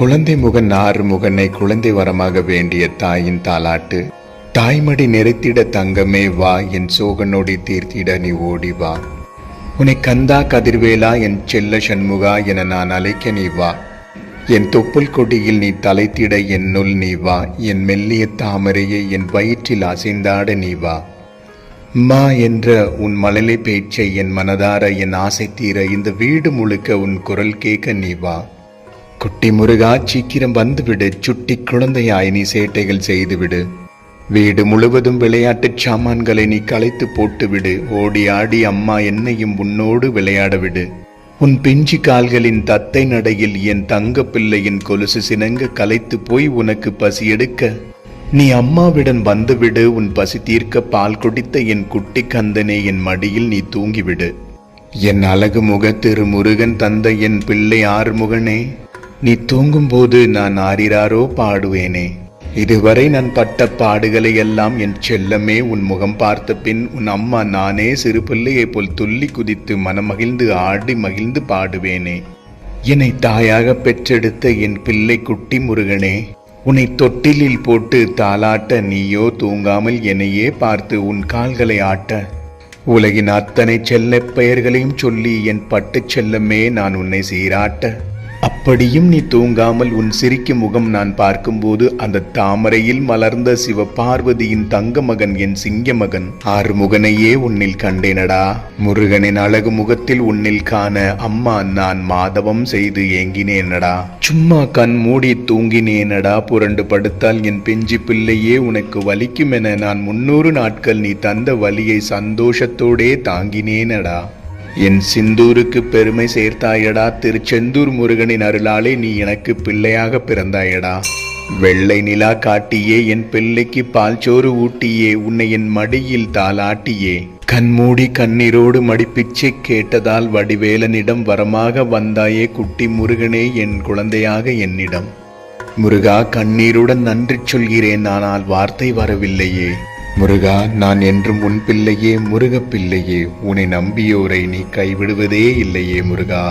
குழந்தை முகன் ஆறு முகனை குழந்தை வரமாக வேண்டிய தாயின் தாலாட்டு தாய்மடி நிறைத்திட தங்கமே வா என் சோகனோடி தீர்த்திட நீ ஓடி வா. உன்னை கந்தா கதிர்வேலா என் செல்ல சண்முகா என நான் அழைக்க நீ வா. என் தொப்புள் கொடியில் நீ தலைத்திட என்னுள் நீ வா. என் மெல்லிய தாமரையை என் வயிற்றில் அசைந்தாட நீ வா. மா என்ற உன் மழலை பேச்சை என் மனதார என் ஆசை தீர இந்த வீடு முழுக்க உன் குரல் கேட்க நீ வா. குட்டி முருகா சீக்கிரம் வந்துவிடு. சுட்டி குழந்தையாய் நீ சேட்டைகள் செய்துவிடு. வீடு முழுவதும் விளையாட்டுச் சாமான்களை நீ களைத்து போட்டுவிடு. ஓடி ஆடி அம்மா என்னையும் உன்னோடு விளையாட விடு உன் பிஞ்சு கால்களின் தத்தை நடையில் என் தங்க பிள்ளையின் கொலுசு சினங்க களைத்து போய் உனக்கு பசி எடுக்க. நீ அம்மாவிடம் வந்துவிடு. உன் பசி தீர்க்க பால் குடித்த என் குட்டி கந்தனே என் மடியில் நீ தூங்கிவிடு. என் அழகு முகத்திரு முருகன் தந்த என் பிள்ளை ஆறுமுகனே நீ தூங்கும்போது நான் ஆரிராரோ பாடுவேனே. இதுவரை நான் பட்ட பாடுகளை எல்லாம் என் செல்லமே உன் முகம் பார்த்த பின் உன் அம்மா நானே சிறு பிள்ளையைப் போல் துள்ளி குதித்து மனமகிழ்ந்து ஆடி மகிழ்ந்து பாடுவேனே. என்னை தாயாக பெற்றெடுத்த என் பிள்ளை குட்டி முருகனே உன்னை தொட்டிலில் போட்டு தாளாட்ட நீயோ தூங்காமல் என்னையே பார்த்து உன் கால்களை ஆட்ட. உலகின் அத்தனை செல்லப் பெயர்களையும் சொல்லி என் பட்டு செல்லமே நான் உன்னை சீராட்ட. அப்படியும் நீ தூங்காமல் உன் சிரிக்கும் முகம் நான் பார்க்கும்போது அந்த தாமரையில் மலர்ந்த சிவபார்வதியின் தங்க மகன் என் சிங்க மகன் ஆறுமுகனையே உன்னில் கண்டேனடா. முருகனின் அழகு முகத்தில் உன்னில் காண அம்மா நான் மாதவம் செய்து ஏங்கினேனடா. சும்மா கண் மூடி தூங்கினேனடா. புரண்டு படுத்தால் என் பெஞ்சு பிள்ளையே உனக்கு வலிக்கும் என நான் முன்னூறு நாட்கள் நீ தந்த வலியை சந்தோஷத்தோடே தாங்கினேனடா. என் சிந்தூருக்கு பெருமை சேர்த்தாயடா திருச்செந்தூர் முருகனின் அருளாலே நீ எனக்கு பிள்ளையாக பிறந்தாயடா. வெள்ளை நிலா காட்டியே என் பிள்ளைக்கு பால் சோறு ஊட்டியே உன்னை என் மடியில் தாளாட்டியே. கண்மூடி கண்ணீரோடு மடிப்பிச்சை கேட்டதால் வடிவேலனிடம் வரமாக வந்தாயே குட்டி முருகனே என் குழந்தையாக என்னிடம். முருகா கண்ணீருடன் நன்றி சொல்கிறேன் ஆனால் வார்த்தை வரவில்லையே. முருகா நான் என்றும் உன் பிள்ளையே முருகப் பிள்ளையே உன்னை நம்பியோரை நீ கைவிடுவதே இல்லையே முருகா.